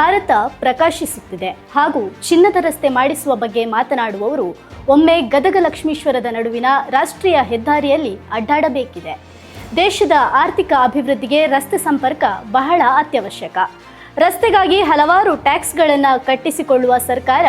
ಭಾರತ ಪ್ರಕಾಶಿಸುತ್ತಿದೆ ಹಾಗೂ ಚಿನ್ನದ ರಸ್ತೆ ಮಾಡಿಸುವ ಬಗ್ಗೆ ಮಾತನಾಡುವವರು, ಒಮ್ಮೆ ಗದಗ ಲಕ್ಷ್ಮೀಶ್ವರದ ನಡುವಿನ ರಾಷ್ಟ್ರೀಯ ಹೆದ್ದಾರಿಯಲ್ಲಿ ಅಡ್ಡಾಡಬೇಕಿದೆ. ದೇಶದ ಆರ್ಥಿಕ ಅಭಿವೃದ್ಧಿಗೆ ರಸ್ತೆ ಸಂಪರ್ಕ ಬಹಳ ಅತ್ಯವಶ್ಯಕ. ರಸ್ತೆಗಾಗಿ ಹಲವಾರು ಟ್ಯಾಕ್ಸ್ಗಳನ್ನು ಕಟ್ಟಿಸಿಕೊಳ್ಳುವ ಸರ್ಕಾರ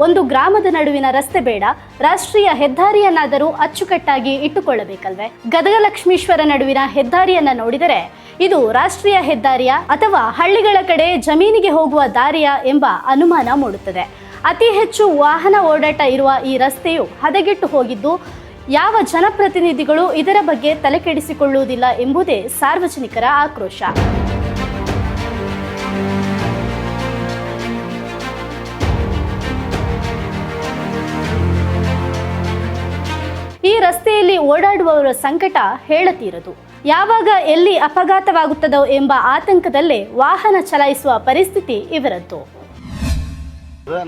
ಒಂದು ಗ್ರಾಮದ ನಡುವಿನ ರಸ್ತೆ ಬೇಡ. ರಾಷ್ಟ್ರೀಯ ಹೆದ್ದಾರಿಯನ್ನಾದರೂ ಅಚ್ಚುಕಟ್ಟಾಗಿ ಇಟ್ಟುಕೊಳ್ಳಬೇಕಲ್ವೇ? ಗದಗ ಲಕ್ಷ್ಮೀಶ್ವರ ನಡುವಿನ ಹೆದ್ದಾರಿಯನ್ನ ನೋಡಿದರೆ ಇದು ರಾಷ್ಟ್ರೀಯ ಹೆದ್ದಾರಿಯ ಅಥವಾ ಹಳ್ಳಿಗಳ ಕಡೆ ಜಮೀನಿಗೆ ಹೋಗುವ ದಾರಿಯ ಎಂಬ ಅನುಮಾನ ಮೂಡುತ್ತದೆ. ಅತಿ ಹೆಚ್ಚು ವಾಹನ ಓಡಾಟ ಇರುವ ಈ ರಸ್ತೆಯು ಹದಗೆಟ್ಟು ಹೋಗಿದ್ದು, ಯಾವ ಜನಪ್ರತಿನಿಧಿಗಳು ಇದರ ಬಗ್ಗೆ ತಲೆಕೆಡಿಸಿಕೊಳ್ಳುವುದಿಲ್ಲ ಎಂಬುದೇ ಸಾರ್ವಜನಿಕರ ಆಕ್ರೋಶ. ಈ ರಸ್ತೆಯಲ್ಲಿ ಓಡಾಡುವವರ ಸಂಕಟ ಹೇಳತೀರದು. ಯಾವಾಗ ಎಲ್ಲಿ ಅಪಘಾತವಾಗುತ್ತದೋ ಎಂಬ ಆತಂಕದಲ್ಲೇ ವಾಹನ ಚಲಾಯಿಸುವ ಪರಿಸ್ಥಿತಿ ಇವರದ್ದು.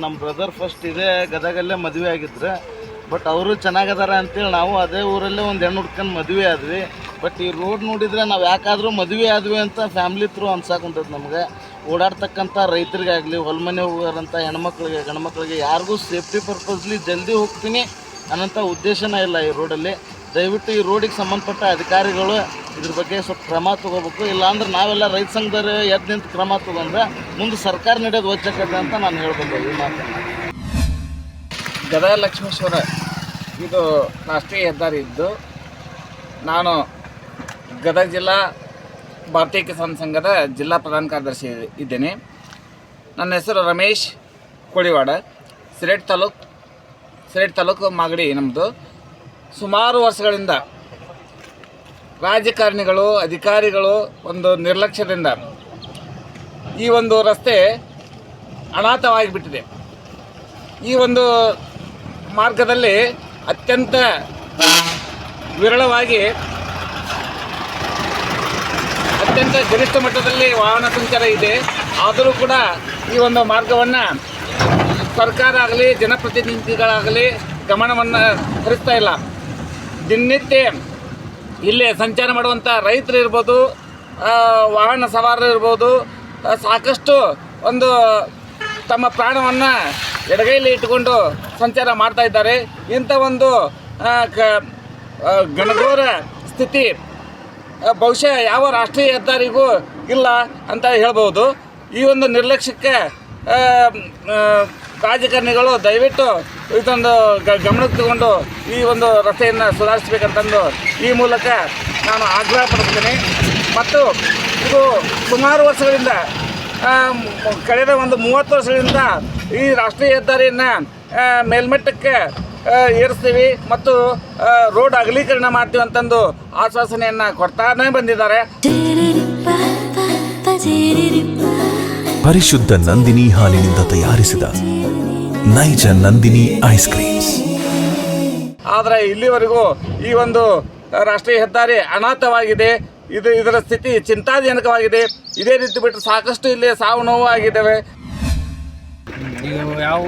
ನಮ್ಮ ಬ್ರದರ್ ಫಸ್ಟ್ ಇದೇ ಗದಗಲ್ಲೇ ಮದುವೆ ಆಗಿದ್ರೆ ಬಟ್ ಅವರು ಚೆನ್ನಾಗದಾರ ಅಂತೇಳಿ ನಾವು ಅದೇ ಊರಲ್ಲೇ ಒಂದು ಹೆಣ್ಣು ಹುಡ್ಕೊಂಡು ಮದುವೆ ಆದ್ವಿ. ಬಟ್ ಈ ರೋಡ್ ನೋಡಿದ್ರೆ ನಾವು ಯಾಕಾದರೂ ಮದುವೆ ಆದ್ವಿ ಅಂತ ಫ್ಯಾಮ್ಲಿ ಥ್ರೂ ಅನ್ಸಾಕುಂತೈತೆ ನಮಗೆ. ಓಡಾಡ್ತಕ್ಕಂಥ ರೈತರಿಗಾಗಲಿ ಹೊಲ್ಮನೆ ಹೋಗೋರಂಥ ಹೆಣ್ಮಕ್ಳಿಗೆ, ಗಂಡ್ಮಕ್ಳಿಗೆ ಯಾರಿಗೂ ಸೇಫ್ಟಿ ಪರ್ಪಸ್ಲಿ ಜಲ್ದಿ ಹೋಗ್ತೀನಿ. ಅನ್ನೋಂಥ ಉದ್ದೇಶನೇ ಇಲ್ಲ ಈ ರೋಡಲ್ಲಿ ದಯವಿಟ್ಟು ಈ ರೋಡಿಗೆ ಸಂಬಂಧಪಟ್ಟ ಅಧಿಕಾರಿಗಳು ಇದ್ರ ಬಗ್ಗೆ ಸ್ವಲ್ಪ ಕ್ರಮ ತಗೋಬೇಕು. ಇಲ್ಲಾಂದ್ರೆ ನಾವೆಲ್ಲ ರೈತ ಸಂಘದವರು ಎದ್ದು ನಿಂತು ಕ್ರಮ ತೊಗೊಂಡ್ರೆ ಮುಂದೆ ಸರ್ಕಾರ ನಡೆಯೋದು ಒಚ್ಚಕತೆ ಅಂತ ನಾನು ಹೇಳ್ಬೋದು ಈ ಮಾತನ್ನು. ಗದಗ ಲಕ್ಷ್ಮೇಶ್ವರ ಇದು ರಾಷ್ಟ್ರೀಯ ಹೆದ್ದಾರಿ ಇದ್ದು, ನಾನು ಗದಗ ಜಿಲ್ಲಾ ಭಾರತೀಯ ಕಿಸಾನ್ ಸಂಘದ ಜಿಲ್ಲಾ ಪ್ರಧಾನ ಕಾರ್ಯದರ್ಶಿ ಇದ್ದೇನೆ. ನನ್ನ ಹೆಸರು ರಮೇಶ್ ಕೋಳಿವಾಡ, ಸಿರೇಟ್ ತಾಲೂಕು ಸಿರೇಟ್ ತಾಲೂಕು ಮಾಗಡಿ ನಮ್ಮದು ಸುಮಾರು ವರ್ಷಗಳಿಂದ ರಾಜಕಾರಣಿಗಳು, ಅಧಿಕಾರಿಗಳು ಒಂದು ನಿರ್ಲಕ್ಷ್ಯದಿಂದ ಈ ಒಂದು ರಸ್ತೆ ಅನಾಥವಾಗಿಬಿಟ್ಟಿದೆ. ಈ ಒಂದು ಮಾರ್ಗದಲ್ಲಿ ಅತ್ಯಂತ ವಿರಳವಾಗಿ ಅತ್ಯಂತ ಗರಿಷ್ಠ ಮಟ್ಟದಲ್ಲಿ ವಾಹನ ಸಂಚಾರ ಇದೆ. ಆದರೂ ಕೂಡ ಈ ಒಂದು ಮಾರ್ಗವನ್ನು ಸರ್ಕಾರ ಆಗಲಿ, ಜನಪ್ರತಿನಿಧಿಗಳಾಗಲಿ ಗಮನವನ್ನು ಹರಿಸ್ತಾ ಇಲ್ಲ. ದಿನನಿತ್ಯ ಇಲ್ಲೇ ಸಂಚಾರ ಮಾಡುವಂಥ ರೈತರು ಇರ್ಬೋದು ವಾಹನ ಸವಾರರು ಇರ್ಬೋದು ಸಾಕಷ್ಟು ಒಂದು ತಮ್ಮ ಪ್ರಾಣವನ್ನು ಎಡಗೈಲಿ ಇಟ್ಟುಕೊಂಡು ಸಂಚಾರ ಮಾಡ್ತಾ ಇದ್ದಾರೆ. ಇಂಥ ಒಂದು ಕ ಗಣಗೋರ ಸ್ಥಿತಿ ಬಹುಶಃ ಯಾವ ರಾಷ್ಟ್ರೀಯ ಹೆದ್ದಾರಿಗೂ ಇಲ್ಲ ಅಂತ ಹೇಳ್ಬೋದು. ಈ ಒಂದು ನಿರ್ಲಕ್ಷ್ಯಕ್ಕೆ ರಾಜಕಾರಣಿಗಳು ದಯವಿಟ್ಟು ಇದೊಂದು ಗಮನಕ್ಕೆ ತಗೊಂಡು ಈ ಒಂದು ರಸ್ತೆಯನ್ನು ಸುಧಾರಿಸಬೇಕಂತಂದು ಈ ಮೂಲಕ ನಾನು ಆಗ್ರಹ ಪಡ್ತೀನಿ ಮತ್ತು ಇದು ಸುಮಾರು ವರ್ಷಗಳಿಂದ ಕಳೆದ ಒಂದು ಮೂವತ್ತು ವರ್ಷಗಳಿಂದ ಈ ರಾಷ್ಟ್ರೀಯ ಹೆದ್ದಾರಿಯನ್ನು ಮೇಲ್ಮಟ್ಟಕ್ಕೆ ಏರಿಸ್ತೀವಿ ಮತ್ತು ರೋಡ್ ಅಗಲೀಕರಣ ಮಾಡ್ತೀವಿ ಅಂತಂದು ಆಶ್ವಾಸನೆಯನ್ನು ಕೊಡ್ತಾನೇ ಬಂದಿದ್ದಾರೆ. ಪರಿಶುದ್ಧ ನಂದಿನಿ ಹಾಲಿನಿಂದ ತಯಾರಿಸಿದ ನೈಜ ನಂದಿನಿ ಐಸ್ ಕ್ರೀಮ್ಸ್. ಆದರೆ ಇಲ್ಲಿವರೆಗೂ ಈ ಒಂದು ರಾಷ್ಟ್ರೀಯ ಹೆದ್ದಾರಿ ಅನಾಥವಾಗಿದೆ. ಇದು ಇದರ ಸ್ಥಿತಿ ಚಿಂತಾಜನಕವಾಗಿದೆ. ಇದೇ ರೀತಿ ಬಿಟ್ಟು ಸಾಕಷ್ಟು ಇಲ್ಲಿ ಸಾವು ನೋವು ಆಗಿದ್ದಾವೆ ಈಗ ಯಾವ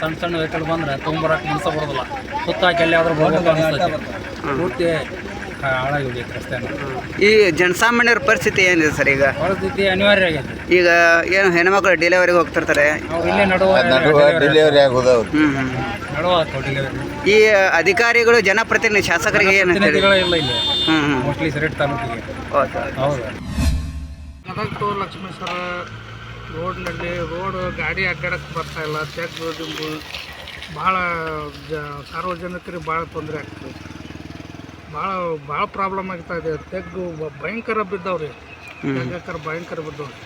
ಸಣ್ಣ ಸಣ್ಣ ವೆಹಿಕಲ್ ಬಂದ್ರೆ ತೊಗೊಂಬರಕ್ಕೆ ಮನಸ್ಸು ಬರೋದಿಲ್ಲ. ಸುತ್ತಾಕಿ ಎಲ್ಲಿ ಆದರೂ ಅನಿಸ್ತೈತಿ ಪೂರ್ತಿ ಹಾಳಾಗಿ ಹೋಗೈತೆ ರಸ್ತೆನ. ಈ ಜನಸಾಮಾನ್ಯರ ಪರಿಸ್ಥಿತಿ ಏನಿದೆ ಸರ್ ಈಗ? ಪರಿಸ್ಥಿತಿ ಅನಿವಾರ್ಯ ಆಗೈತೆ. ಈಗ ಏನು ಹೆಣ್ಮಕ್ಳು ಡೆಲಿವರಿಗೆ ಹೋಗ್ತಿರ್ತಾರೆ? ಅವ್ರು ಇಲ್ಲೇ ನಡುವ ಡೆಲಿವರಿ ಆಗೋದು ಹ್ಮ್ ಹ್ಮ್. ನಡುವ ಡೆಲಿವರಿ ಈ ಅಧಿಕಾರಿಗಳು ಜನಪ್ರತಿನಿಧಿ ಶಾಸಕರಿಗೆ ಏನು ಪ್ರತಿನಿಧಿಗಳೇ ಇಲ್ಲ ಇಲ್ಲಿ. ಹ್ಮ್ ಹ್ಮ್. ಮೋಸ್ಟ್ಲಿ ಸಿರೆಟ್ ತಾಲೂಕಿಗೆ. ಹೌದು. ಹೌದು. ಗದಗ ಟು ಲಕ್ಷ್ಮೇಶ್ವರ ರೋಡ್ನಲ್ಲಿ ರೋಡ್ ಗಾಡಿ ಅಡ್ಡಾಡಕ್ಕೆ ಬರ್ತಾ ಇಲ್ಲ ತೆಗ್ದು ಭಾಳ ಜ ಸಾರ್ವಜನಿಕರಿಗೆ ಭಾಳ ತೊಂದರೆ ಆಗ್ತದೆ. ಭಾಳ ಭಾಳ ಪ್ರಾಬ್ಲಮ್ ಆಗ್ತಾ ಇದೆ. ತೆಗ್ಗು ಭಯಂಕರ ಬಿದ್ದವ್ರಿ. ಗಂಗಾಕರ್ ಭಯಂಕರ ಬಿದ್ದವ್ರಿ.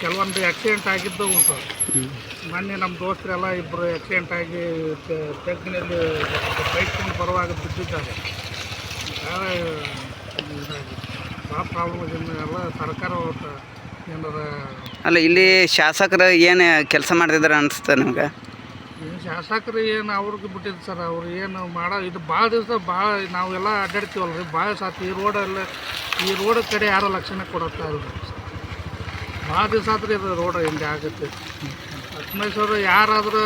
ಕೆಲವೊಂದು ಆಕ್ಸಿಡೆಂಟ್ ಆಗಿದ್ದು ಉಂಟು. ಮೊನ್ನೆ ನಮ್ಮ ದೋಸ್ತರೆಲ್ಲ ಇಬ್ಬರು ಆಕ್ಸಿಡೆಂಟ್ ಆಗಿ ತೆಗ್ಗಿನಲ್ಲಿ ಬೈಕ್ ಕೊಂಡು ಬರುವಾಗ ಬಿದ್ದಿದ್ದಾರೆ. ಭಾಳ. ಭಾಳ ಪ್ರಾಬ್ಲಮ್ ಎಲ್ಲ ಸರ್ಕಾರ ಏನಾರ ಅಲ್ಲ ಇಲ್ಲಿ ಶಾಸಕರು ಏನು ಕೆಲಸ ಮಾಡ್ತಿದ್ದಾರೆ ಅನಿಸುತ್ತೆ ನಿಮ್ಗೆ? ಶಾಸಕರು ಏನು ಅವ್ರಿಗೆ ಬಿಟ್ಟಿದ್ದು ಸರ್, ಅವ್ರು ಏನು ಮಾಡೋ, ಇದು ಭಾಳ ದಿವಸ ಭಾಳ ನಾವೆಲ್ಲ ಅಡ್ಡಾಡ್ತೀವಲ್ಲ ರೀ ಭಾಳ ಸಾತ್ ಈ ರೋಡಲ್ಲ ಈ ರೋಡ್ ಕಡೆ ಯಾರೋ ಲಕ್ಷಣ ಕೊಡುತ್ತಾ ಇಲ್ಲ ಭಾಳ ದಿವಸ ಆದ್ರೆ ಇದು ರೋಡ್ ಹಿಂಗೆ ಆಗುತ್ತೆ. ಲಕ್ಷ್ಮೇಶ್ವರ ಯಾರಾದರೂ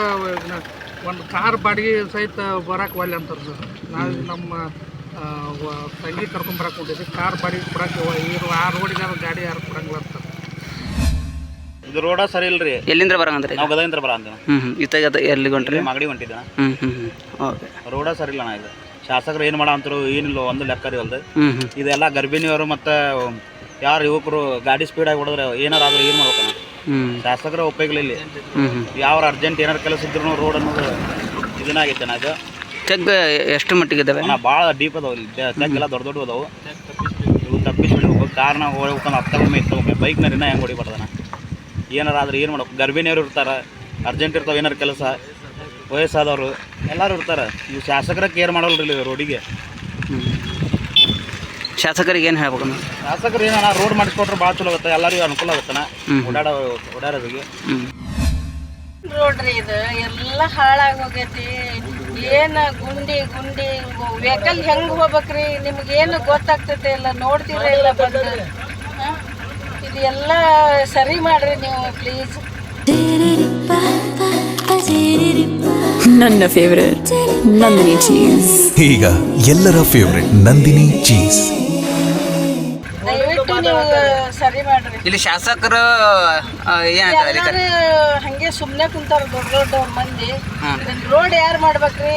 ಒಂದು ಕಾರ್ ಬಾಡಿಗೆ ಸಹಿತ ಬರಕ್ಕೆ ಒಲ್ಲೆ ಅಂತಾರೆ ಸರ್. ನಾವು ನಮ್ಮ ತಂಗಿ ಕರ್ಕೊಂಬರಕ್ಕೆ ಹೊಂಟಿದ್ವಿ. ಕಾರ್ ಬಾಡಿಗೆ ಕೊಡಕ್ಕೆ ಈ ಆ ರೋಡಿಗೆ ಗಾಡಿ ಯಾರು ಕೊಡಂಗಿಲ್ಲ ಅಂತಾರೆ. ಇದು ರೋಡ ಸರಿ ಇಲ್ರಿ. ಎಲ್ಲಿಂದ ಬರಂಗಂದ್ರಿ ನಾವು ಗದಗಿಂದ ಬರ ಅಂತ ಹ್ಞೂ ಹ್ಞೂ ಇತ್ತಾಗ ಎಲ್ಲಿಗೆ ಹೊಂಟ್ರಿ ಮಾಗಡಿ ಹ್ಮ್ ಹ್ಞೂ ಹ್ಞೂ ಹ್ಞೂ ಓಕೆ. ರೋಡ ಸರಿ ಇಲ್ಲ ಅಣ್ಣ ಇದು. ಶಾಸಕರು ಏನು ಮಾಡ ಅಂತಾರು ಏನಿಲ್ಲ ಒಂದು ಲೆಕ್ಕ ರೀ ಅಲ್ದು ಹ್ಞೂ ಹ್ಞೂ ಇದೆಲ್ಲ ಗರ್ಭಿಣಿಯವರು ಮತ್ತು ಯಾರು ಯುವಕರು ಗಾಡಿ ಸ್ಪೀಡಾಗಿ ಹೊಡೆದ್ರೆ ಏನಾರ ಆದ್ರೆ ಏನು ಮಾಡ್ಬೇಕಣ್ಣ ಶಾಸಕರ ಉಪಯೋಗ ಇಲ್ಲಿ. ಯಾವ ಅರ್ಜೆಂಟ್ ಏನಾರ ಕೆಲಸ ಇದ್ರು ರೋಡ್ ಅನ್ನೋದು ಇದನ್ನಾಗೈತೆ ಇದು. ಚೆಕ್ ಎಷ್ಟು ಮಟ್ಟಿಗೆ ಇದಾವೆ? ಭಾಳ ಡೀಪ್ ಅದಾವೆ ಇಲ್ಲಿ. ಎಲ್ಲ ದೊಡ್ಡ ದೊಡ್ಡ ಅದಾವು. ಇವು ನಾವು ಹೋಗ್ಬೇಕಂದ್ರೆ ಹತ್ತೊಮ್ಮೆ ಇತ್ತೊಮ್ಮೆ ಬೈಕ್ ಇತ್ತಗೊಮ್ಮೆ ಬೈಕ್ನರಿನ ಹೆಂಗೆ ಹೊಡಿಬಾರ್ದಣ್ಣ ಏನಾರು ಆದ್ರೆ ಏನು ಮಾಡೋ ಗರ್ಭಿಣಿಯರು ಇರ್ತಾರೆ ಅರ್ಜೆಂಟ್ ಇರ್ತಾವೆ ಏನಾರು ಕೆಲಸ ವಯಸ್ಸಾದವರು ಎಲ್ಲರೂ ಇರ್ತಾರೆ. ನೀವು ಶಾಸಕರ ಕೇರ್ ಮಾಡಲ್ರಿ ಇಲ್ಲಿ ರೋಡಿಗೆ. ಶಾಸಕರಿಗೆ ಏನು ಹೇಳ್ಬೇಕು ಶಾಸಕರು ಏನ ರೋಡ್ ಮಾಡಿಸ್ಕೊಟ್ರೆ ಭಾಳ ಚಲೋ ಆಗುತ್ತೆ ಎಲ್ಲರಿಗೂ ಅನುಕೂಲ ಆಗುತ್ತಣ್ಣ ಓಡಾಡ ಓಡಾಡೋರಿಗೆ. ಹ್ಞೂ ರೋಡ್ರಿ ಇದು ಎಲ್ಲ ಹಾಳಾಗಿ ಹೋಗೈತಿ ಏನ ಗುಂಡಿ ಗುಂಡಿ ವೆಹಿಕಲ್ ಹೆಂಗ್ ಹೋಗ್ಬೇಕ್ರಿ? ಏನು ಗೊತ್ತಾಗ್ತೈತೆ ಇಲ್ಲ ನೋಡ್ತೀರ ಇಲ್ಲ ಬಂದು? ಹಾ? ಇದು ಎಲ್ಲ ಸರಿ ಮಾಡ್ರಿ ನೀವು ಪ್ಲೀಸ್ ನನ್ನ ಫೇವರೇಟ್ ನಂದಿನಿ ಚೀಸ್ ಈಗ ಎಲ್ಲರ ಫೇವ್ರೆಟ್ ನಂದಿನಿ ಚೀಸ್ ದಯವಿಟ್ಟು ನೀವು ಸರಿ ಮಾಡ್ರಿ. ಇಲ್ಲಿ ಶಾಸಕರು ಏನಂತಾರೆ ಹಂಗೆ ಸುಮ್ಮನೆ ಕುಂತಾರ ದೊಡ್ಡ ದೊಡ್ಡ ಮಂದಿ. ರೋಡ್ ಯಾರು ಮಾಡ್ಬೇಕ್ರಿ?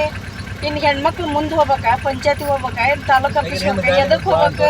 ಇನ್ನು ಹೆಣ್ಮಕ್ಳು ಮುಂದೆ ಹೋಗ್ಬೇಕಾ? ಪಂಚಾಯತಿ ಹೋಗ್ಬೇಕಾ? ಏನು ತಾಲೂಕು ಆಫೀಸ್ ಹೋಗ್ಬೇಕಾ? ಎದಕ್ಕೆ ಹೋಗ್ಬೇಕು?